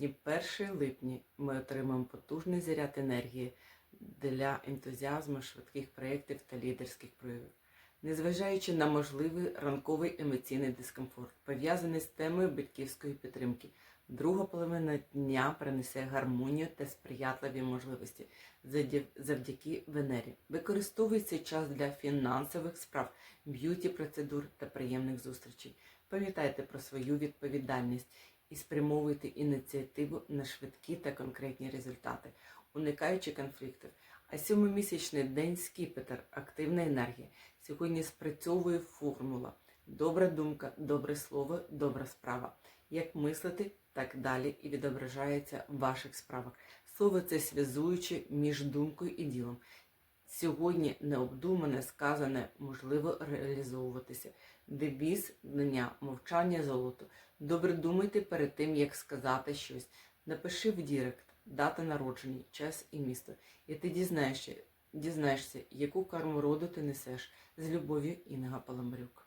І 1 липня ми отримаємо потужний заряд енергії для ентузіазму, швидких проєктів та лідерських проявів. Незважаючи на можливий ранковий емоційний дискомфорт, пов'язаний з темою батьківської підтримки, друга половина дня принесе гармонію та сприятливі можливості завдяки Венері. Використовуй цей час для фінансових справ, б'юті процедур та приємних зустрічей. Пам'ятайте про свою відповідальність і спрямовуйте ініціативу на швидкі та конкретні результати, уникаючи конфліктів. А сьомомісячний день скіпетр, активна енергія. Сьогодні спрацьовує формула. Добра думка, добре слово, добра справа. Як мислити, так далі і відображається в ваших справах. Слово це зв'язуюче між думкою і ділом. Сьогодні необдумане, сказане можливо реалізовуватися. Девіз дня мовчання золото. Добре думайте перед тим, як сказати щось. Напиши в Дірект дата народження, час і місто. І ти дізнаєшся, дізнаєшся, яку карму роду ти несеш з любов'ю Інга Паламарюк.